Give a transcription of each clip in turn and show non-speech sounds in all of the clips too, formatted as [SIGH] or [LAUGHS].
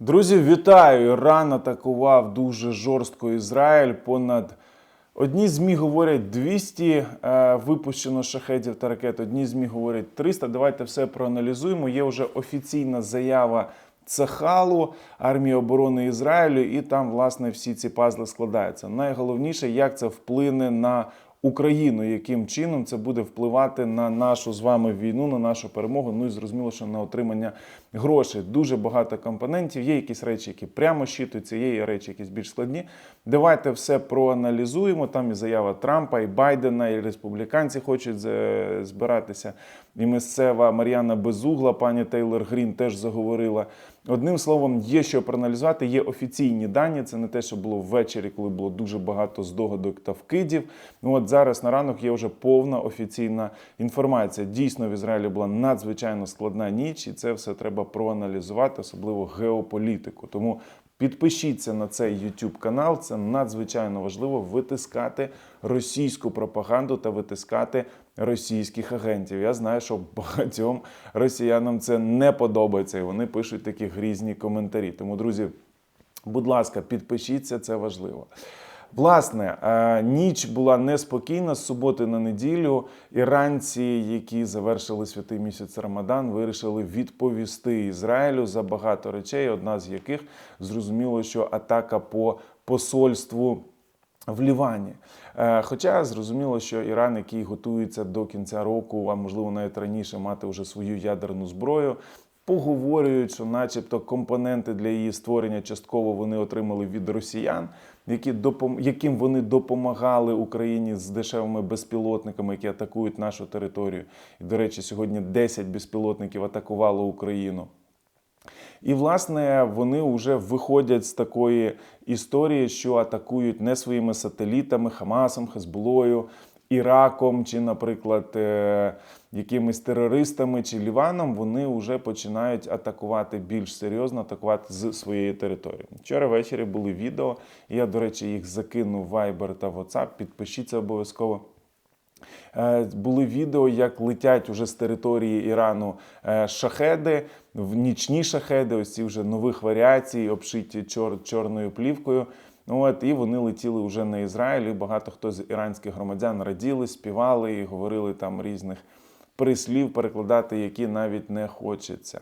Друзі, вітаю! Іран атакував дуже жорстко Ізраїль. Понад одні ЗМІ говорять 200 е, випущено шахедів та ракет, одні ЗМІ говорять 300. Давайте все проаналізуємо. Є вже офіційна заява Цахалу, армії оборони Ізраїлю, і там, власне, всі ці пазли складаються. Найголовніше, як це вплине на Україну, яким чином це буде впливати на нашу з вами війну, на нашу перемогу. Ну і зрозуміло, що на отримання грошей. Дуже багато компонентів. Є якісь речі, які прямо щитуються, є речі, якісь більш складні. Давайте все проаналізуємо. Там і заява Трампа, і Байдена, і республіканці хочуть е, збиратися. І місцева Мар'яна Безугла, пані Тейлор Грін теж заговорила. Одним словом, є що проаналізувати, є офіційні дані. Це не те, що було ввечері, коли було дуже багато здогадок та вкидів. Ну от зараз на ранок є вже повна офіційна інформація. Дійсно, в Ізраїлі була надзвичайно складна ніч, і це все треба проаналізувати, особливо геополітику. Тому Підпишіться на цей YouTube канал. Це надзвичайно важливо витискати російську пропаганду та витискати російських агентів. Я знаю, що багатьом росіянам це не подобається, і вони пишуть такі грізні коментарі. Тому, друзі, будь ласка, підпишіться, це важливо. Власне, е, ніч була неспокійна з суботи на неділю. Іранці, які завершили святий місяць Рамадан, вирішили відповісти Ізраїлю за багато речей. Одна з яких зрозуміло, що атака по посольству. В Лівані, Е, хоча зрозуміло, що Іран, який готується до кінця року, а можливо навіть раніше мати вже свою ядерну зброю, поговорюють, що, начебто, компоненти для її створення частково вони отримали від росіян, які допом... яким вони допомагали Україні з дешевими безпілотниками, які атакують нашу територію. І, до речі, сьогодні 10 безпілотників атакувало Україну. І, власне, вони вже виходять з такої історії, що атакують не своїми сателітами, Хамасом, Хезболою, Іраком чи, наприклад, е, якимись терористами чи Ліваном. Вони вже починають атакувати більш серйозно, атакувати з своєї території. Вчора ввечері були відео. Я, до речі, їх закинув в Viber та WhatsApp. Підпишіться обов'язково. Е, Були відео, як летять уже з території Ірану е, шахеди, в нічні шахеди, ось ці вже нових варіацій, обшиті чор, чорною плівкою. Ну, От, і вони летіли вже на Ізраїль. і Багато хто з іранських громадян раділи, співали і говорили там різних прислів, перекладати, які навіть не хочеться.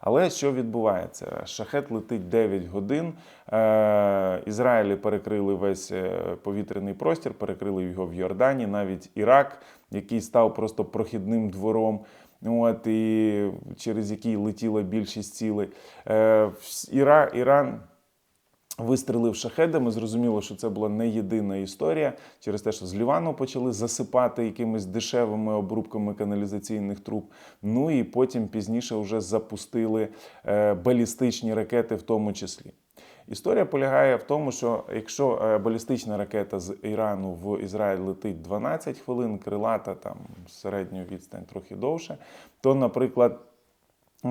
Але що відбувається? Шахет летить 9 годин. Е, Ізраїлі перекрили весь е, повітряний простір, перекрили його в Йордані, навіть Ірак, який став просто прохідним двором. От, і через який летіла більшість цілей. Е, Іра, Іран вистрелив шахедами. Зрозуміло, що це була не єдина історія через те, що з Лівану почали засипати якимись дешевими обрубками каналізаційних труб. Ну і потім пізніше вже запустили е, балістичні ракети, в тому числі. Історія полягає в тому, що якщо е, балістична ракета з Ірану в Ізраїль летить 12 хвилин, крилата там середню відстань трохи довше, то, наприклад,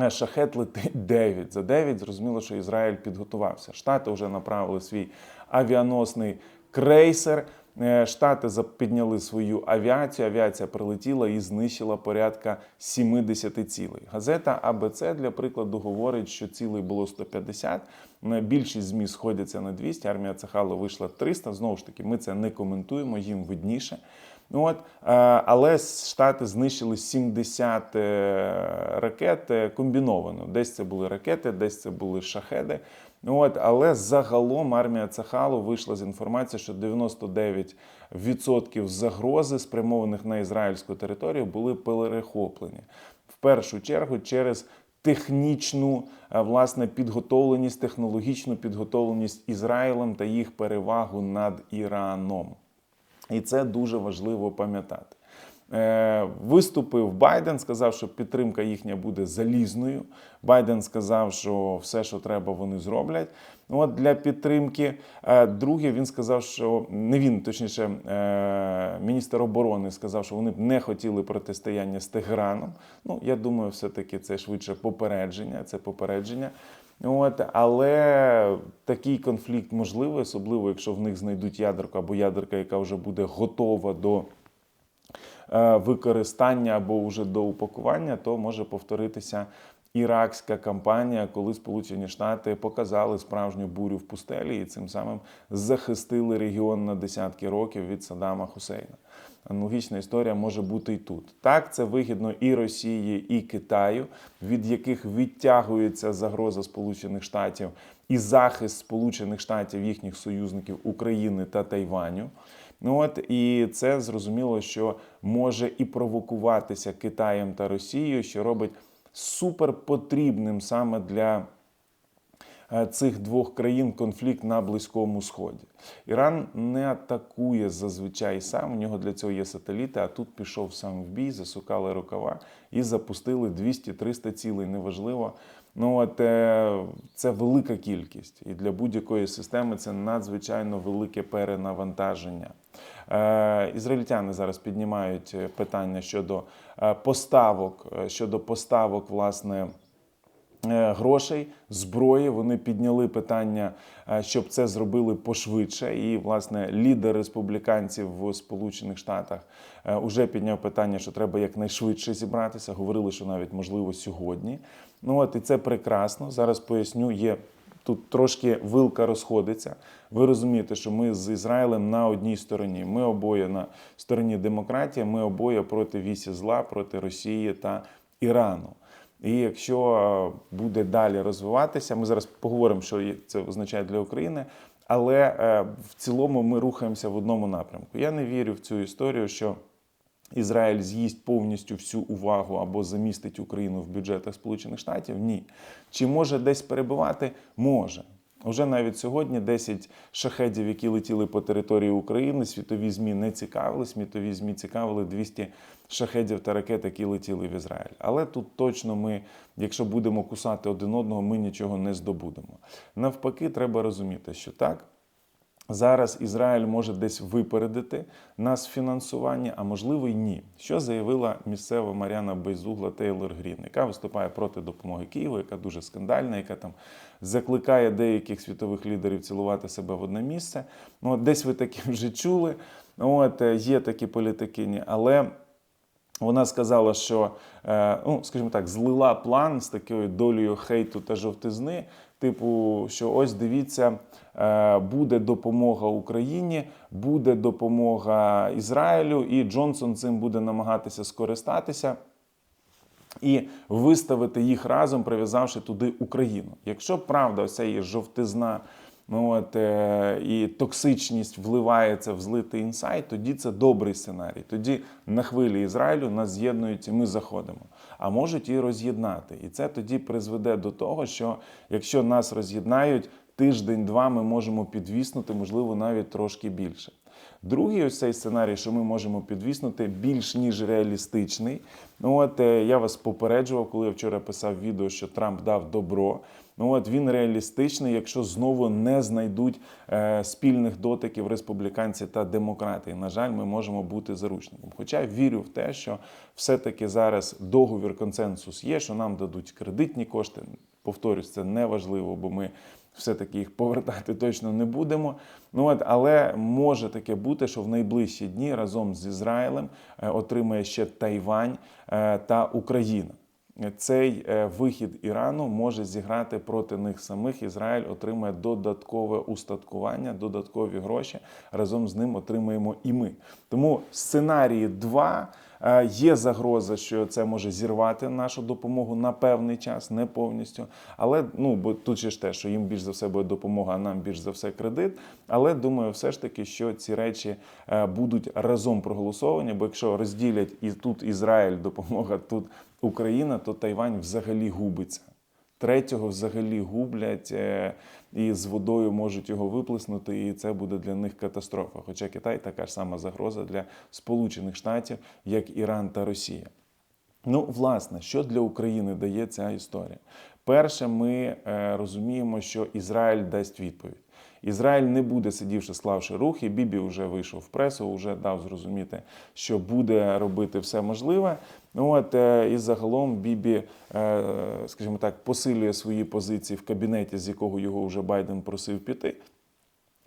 Шахет летить [LAUGHS] 9. За 9 зрозуміло, що Ізраїль підготувався. Штати вже направили свій авіаносний крейсер. Е, Штати підняли свою авіацію. Авіація прилетіла і знищила порядка 70 цілей. Газета АБЦ для прикладу говорить, що цілей було 150. Е, Більшість ЗМІ сходяться на 200. Армія Цахало вийшла 300. Знову ж таки, ми це не коментуємо, їм видніше. От, е, але Штати знищили 70 е, ракет е, комбіновано. Десь це були ракети, десь це були шахеди. От, але загалом армія Цахалу вийшла з інформацією, що 99% загрози, спрямованих на ізраїльську територію, були перехоплені. В першу чергу через технічну власне підготовленість, технологічну підготовленість Ізраїлем та їх перевагу над Іраном. І це дуже важливо пам'ятати. Е, Виступив Байден, сказав, що підтримка їхня буде залізною. Байден сказав, що все, що треба, вони зроблять. От для підтримки. Е, Друге, він сказав, що не він, точніше, е, міністр оборони сказав, що вони б не хотіли протистояння з Тегераном. Ну, я думаю, все-таки це швидше попередження. Це попередження. От, але такий конфлікт можливий, особливо якщо в них знайдуть ядерку або ядерка, яка вже буде готова до е, використання або вже до упакування, то може повторитися іракська кампанія, коли Сполучені Штати показали справжню бурю в пустелі і цим самим захистили регіон на десятки років від Саддама Хусейна. Аналогічна історія може бути і тут. Так, це вигідно і Росії, і Китаю, від яких відтягується загроза Сполучених Штатів і захист Сполучених Штатів їхніх союзників України та Тайваню. Ну от і це зрозуміло, що може і провокуватися Китаєм та Росією, що робить супер потрібним саме для цих двох країн конфлікт на Близькому Сході. Іран не атакує зазвичай сам. У нього для цього є сателіти. А тут пішов сам в бій, засукали рукава і запустили 200-300 цілей. Неважливо. Ну от е, це велика кількість, і для будь-якої системи це надзвичайно велике перенавантаження. Е, Ізраїльтяни зараз піднімають е, питання щодо е, поставок, е, щодо поставок, власне. Е, Грошей, зброї вони підняли питання, е, щоб це зробили пошвидше. І власне лідер республіканців в Сполучених Штатах вже підняв питання, що треба якнайшвидше зібратися. Говорили, що навіть можливо сьогодні. Ну от і це прекрасно. Зараз поясню. Є тут трошки вилка розходиться. Ви розумієте, що ми з Ізраїлем на одній стороні. Ми обоє на стороні демократії, ми обоє проти вісі зла, проти Росії та Ірану. І якщо е, буде далі розвиватися, ми зараз поговоримо, що це означає для України. Але е, в цілому ми рухаємося в одному напрямку. Я не вірю в цю історію, що Ізраїль з'їсть повністю всю увагу або замістить Україну в бюджетах Сполучених Штатів? Ні. Чи може десь перебувати? Може. Уже навіть сьогодні 10 шахедів, які летіли по території України, світові ЗМІ не цікавили. Світові ЗМІ цікавили 200 шахедів та ракет, які летіли в Ізраїль. Але тут точно ми, якщо будемо кусати один одного, ми нічого не здобудемо. Навпаки, треба розуміти, що так. Зараз Ізраїль може десь випередити нас в фінансуванні, а можливо й ні. Що заявила місцева Мар'яна Безугла Тейлор Грін, яка виступає проти допомоги Києву, яка дуже скандальна, яка там закликає деяких світових лідерів цілувати себе в одне місце. Ну, от десь ви таке вже чули. От е, є такі політикині, але. Вона сказала, що е, ну, скажімо так, злила план з такою долею хейту та жовтизни. Типу, що ось дивіться, е, буде допомога Україні, буде допомога Ізраїлю, і Джонсон цим буде намагатися скористатися і виставити їх разом, прив'язавши туди Україну. Якщо правда, ось ця є жовтизна. Ну от е, і токсичність вливається в злитий інсайт, тоді це добрий сценарій. Тоді на хвилі Ізраїлю нас з'єднують і ми заходимо. А можуть і роз'єднати. І це тоді призведе до того, що якщо нас роз'єднають, тиждень-два ми можемо підвіснути, можливо, навіть трошки більше. Другий ось цей сценарій, що ми можемо підвіснути, більш ніж реалістичний. Ну от е, я вас попереджував, коли я вчора писав відео, що Трамп дав добро. Ну от він реалістичний, якщо знову не знайдуть е, спільних дотиків республіканці та демократи. І, на жаль, ми можемо бути заручником. Хоча вірю в те, що все-таки зараз договір консенсус є, що нам дадуть кредитні кошти. Повторюсь, це не важливо, бо ми все-таки їх повертати [LAUGHS] точно не будемо. Ну от, але може таке бути, що в найближчі дні разом з Ізраїлем е, отримає ще Тайвань е, та Україна. Цей е, вихід Ірану може зіграти проти них самих. Ізраїль отримає додаткове устаткування, додаткові гроші. Разом з ним отримаємо і ми. Тому сценарії 2 Е, Є загроза, що це може зірвати нашу допомогу на певний час, не повністю. Але ну бо тут же ж те, що їм більш за все буде допомога, а нам більш за все кредит. Але думаю, все ж таки, що ці речі е, будуть разом проголосовані. Бо якщо розділять і тут Ізраїль допомога, тут Україна, то Тайвань взагалі губиться. Третього взагалі гублять е, і з водою можуть його виплеснути, і це буде для них катастрофа. Хоча Китай така ж сама загроза для Сполучених Штатів, як Іран та Росія. Ну, власне, що для України дає ця історія? Перше, ми е, розуміємо, що Ізраїль дасть відповідь. Ізраїль не буде сидівши, склавши руки. Бібі вже вийшов в пресу, вже дав зрозуміти, що буде робити все можливе. От е, і загалом Бібі, е, скажімо так, посилює свої позиції в кабінеті, з якого його вже Байден просив піти.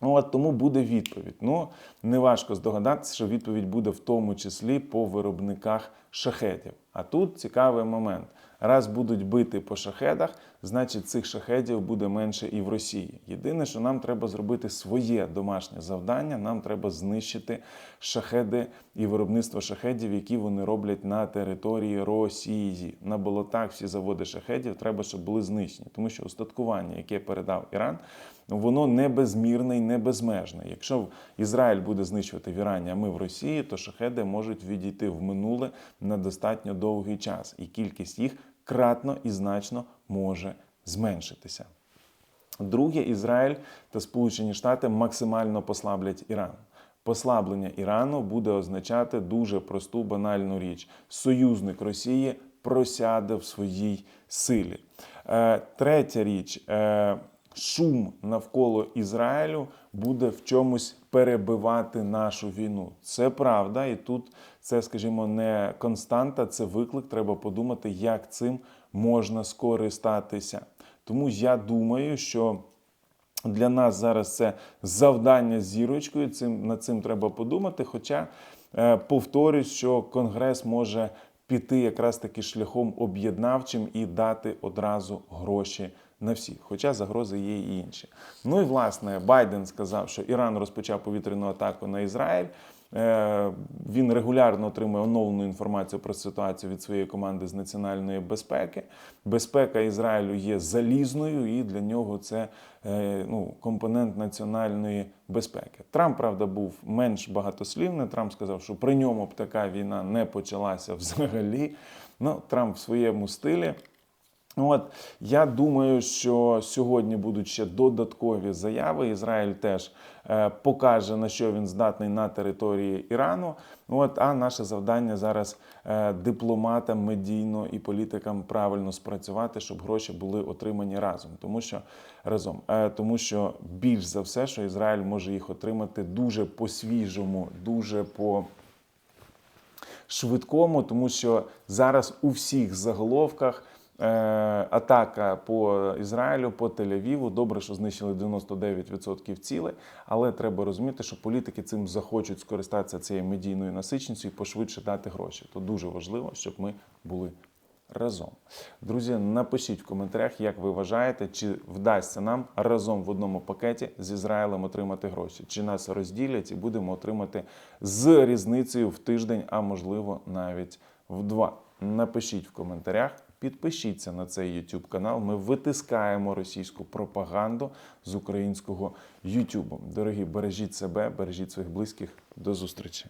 Ну, от тому буде відповідь. Ну, неважко здогадатися, що відповідь буде в тому числі по виробниках шахетів. А тут цікавий момент. Раз будуть бити по шахедах, значить цих шахедів буде менше і в Росії. Єдине, що нам треба зробити своє домашнє завдання. Нам треба знищити шахеди і виробництво шахедів, які вони роблять на території Росії. На болотах всі заводи шахедів треба, щоб були знищені, тому що устаткування, яке передав Іран, воно не безмірне і не безмежне. Якщо Ізраїль буде знищувати в Ірані, а ми в Росії, то шахеди можуть відійти в минуле на достатньо довгий час, і кількість їх кратно і значно може зменшитися. Друге, Ізраїль та Сполучені Штати максимально послаблять Іран. Послаблення Ірану буде означати дуже просту банальну річ: союзник Росії просяде в своїй силі. Е, третя річ. Шум навколо Ізраїлю буде в чомусь перебивати нашу війну. Це правда, і тут це, скажімо, не константа, це виклик. Треба подумати, як цим можна скористатися. Тому я думаю, що для нас зараз це завдання з зірочкою. Цим над цим треба подумати. Хоча е, повторюсь, що Конгрес може піти якраз таки шляхом об'єднавчим і дати одразу гроші на всіх. Хоча загрози є і інші. Ну і власне Байден сказав, що Іран розпочав повітряну атаку на Ізраїль. Е, Він регулярно отримує оновлену інформацію про ситуацію від своєї команди з національної безпеки. Безпека Ізраїлю є залізною, і для нього це е, ну, компонент національної безпеки. Трамп, правда, був менш багатослівний. Трамп сказав, що при ньому б така війна не почалася взагалі. Ну, Трамп в своєму стилі. Ну, От я думаю, що сьогодні будуть ще додаткові заяви. Ізраїль теж е, покаже на що він здатний на території Ірану. От а наше завдання зараз е, дипломатам медійно і політикам правильно спрацювати, щоб гроші були отримані разом, тому що разом, е, тому що більш за все, що Ізраїль може їх отримати дуже по свіжому, дуже по швидкому, тому що зараз у всіх заголовках. Е, Атака по Ізраїлю, по Тель-Авіву. Добре, що знищили 99% цілей, але треба розуміти, що політики цим захочуть скористатися цією медійною насичністю і пошвидше дати гроші. То дуже важливо, щоб ми були разом. Друзі, напишіть в коментарях, як ви вважаєте, чи вдасться нам разом в одному пакеті з Ізраїлем отримати гроші, чи нас розділять і будемо отримати з різницею в тиждень, а можливо навіть в два. Напишіть в коментарях. Підпишіться на цей YouTube канал. Ми витискаємо російську пропаганду з українського YouTube. Дорогі, бережіть себе, бережіть своїх близьких. До зустрічі.